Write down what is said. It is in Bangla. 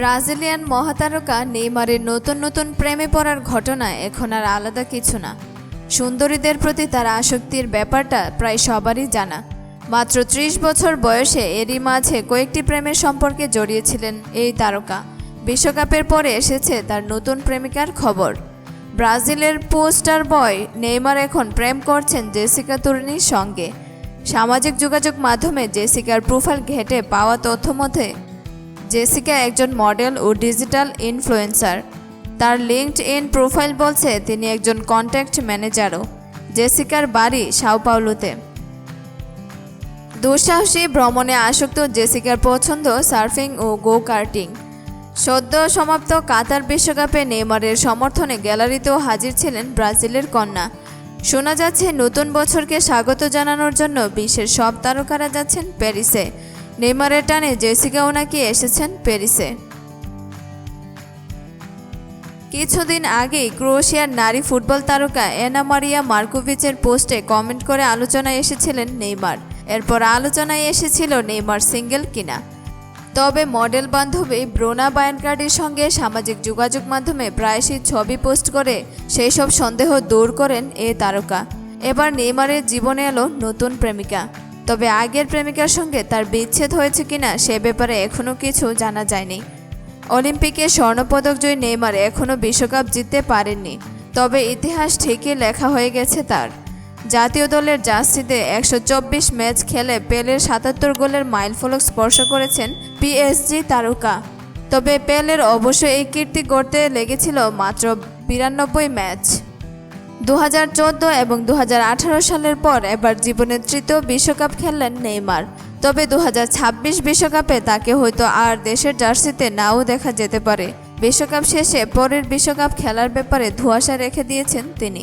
ব্রাজিলিয়ান মহাতারকা নেইমারের নতুন নতুন প্রেমে পড়ার ঘটনা এখন আর আলাদা কিছু না। সুন্দরীদের প্রতি তার আসক্তির ব্যাপারটা প্রায় সবারই জানা। মাত্র ত্রিশ বছর বয়সে এরই মাঝে কয়েকটি প্রেমের সম্পর্কে জড়িয়েছিলেন এই তারকা। বিশ্বকাপের পরে এসেছে তার নতুন প্রেমিকার খবর। ব্রাজিলের পোস্টার বয় নেইমার এখন প্রেম করছেন জেসিকা তুর্নির সঙ্গে। সামাজিক যোগাযোগ মাধ্যমে জেসিকার প্রোফাইল ঘেটে পাওয়া তথ্য মতে জেসিকা একজন মডেল ও ডিজিটাল ইনফ্লুয়েন্সার। তার লিঙ্কড ইন প্রোফাইল বলছে, তিনি একজন কন্ট্যাক্ট ম্যানেজারও। জেসিকার বাড়ি সাও পাউলোতে দুঃসাহসী ভ্রমণে আসক্ত জেসিকার পছন্দ সার্ফিং ও গো কার্টিং সদ্য সমাপ্ত কাতার বিশ্বকাপে নেইমারের সমর্থনে গ্যালারিতেও হাজির ছিলেন ব্রাজিলের কন্যা। শোনা যাচ্ছে, নতুন বছরকে স্বাগত জানানোর জন্য বিশ্বের সব তারকারা যাচ্ছেন প্যারিসে। নেইমারের টানে জেসিকাও নাকি এসেছেন প্যারিসে। কিছুদিন আগেই ক্রোয়েশিয়ার নারী ফুটবল তারকা এনা মারিয়া মার্কোভিচের পোস্টে কমেন্ট করে আলোচনায় এসেছিলেন নেইমার। এরপর আলোচনায় এসেছিল নেইমার সিঙ্গেল কিনা। তবে মডেল বান্ধবী ব্রোনা বায়ানকার্ডের সঙ্গে সামাজিক যোগাযোগ মাধ্যমে প্রায়শই ছবি পোস্ট করে সেই সব সন্দেহ দূর করেন এ তারকা। এবার নেইমারের জীবনে এলো নতুন প্রেমিকা। তবে আগের প্রেমিকার সঙ্গে তার বিচ্ছেদ হয়েছে কিনা সে ব্যাপারে এখনও কিছু জানা যায়নি। অলিম্পিকে স্বর্ণপদক জয়ী নেইমার এখনও বিশ্বকাপ জিততে পারেননি, তবে ইতিহাস ঠিকই লেখা হয়ে গেছে তার। জাতীয় দলের জার্সিতে একশো চব্বিশ ম্যাচ খেলে পেলের সাতাত্তর গোলের মাইলফলক স্পর্শ করেছেন পিএসজি তারকা। তবে পেলের অবশ্য এই কীর্তি গড়তে লেগেছিল মাত্র বিরানব্বই ম্যাচ। দু হাজার চোদ্দ এবং দু হাজার আঠারো সালের পর এবার জীবনের তৃতীয় বিশ্বকাপ খেললেন নেইমার। তবে দু বিশ্বকাপে তাকে হয়তো আর দেশের জার্সিতে নাও দেখা যেতে পারে। বিশ্বকাপ শেষে পরের বিশ্বকাপ খেলার ব্যাপারে ধোঁয়াশা রেখে দিয়েছেন তিনি।